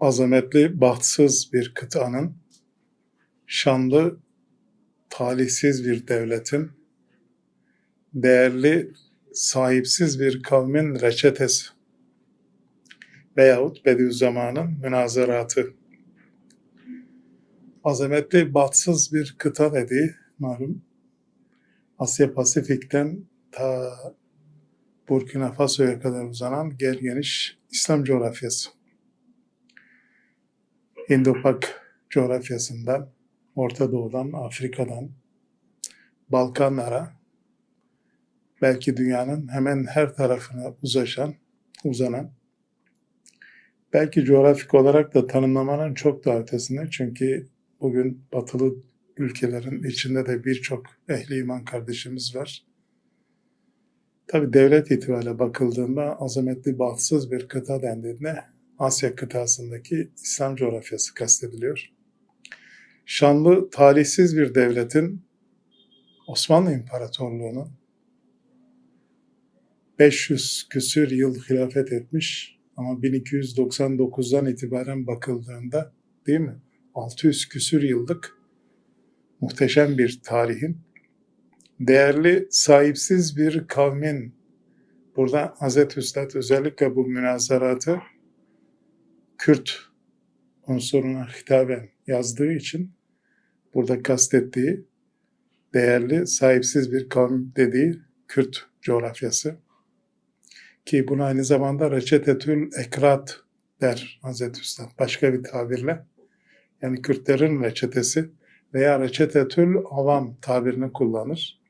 azametli, bahtsız bir kıtanın, şanlı, talihsiz bir devletin, değerli, sahipsiz bir kavmin reçetesi veyahut Bediüzzaman'ın münazaratı. Azametli, bahtsız bir kıta dediği malum Asya Pasifik'ten ta Burkina Faso'ya kadar uzanan gel geniş İslam coğrafyası. Hindopak coğrafyasından, Orta Doğu'dan, Afrika'dan, Balkanlara, belki dünyanın hemen her tarafına uzlaşan, uzanan, belki coğrafik olarak da tanımlamanın çok daha ötesinde çünkü bugün batılı ülkelerin içinde de birçok ehli iman kardeşimiz var. Tabi devlet itibariyle bakıldığında azametli bahtsız bir kıta dendiğinde Asya kıtasındaki İslam coğrafyası kastediliyor. Şanlı, talihsiz bir devletin Osmanlı İmparatorluğu'nun 500 küsür yıl hilafet etmiş ama 1299'dan itibaren bakıldığında değil mi? 600 küsür yıllık muhteşem bir tarihin değerli, sahipsiz bir kavmin burada Hazreti Üstad özellikle bu münazaratı Kürt unsuruna hitaben yazdığı için burada kastettiği değerli, sahipsiz bir kavim dediği Kürt coğrafyası. Ki bunu aynı zamanda Reçetetül Ekrat der Hazreti Üstad. Başka bir tabirle. Yani Kürtlerin reçetesi veya Reçetetül Avam tabirini kullanır.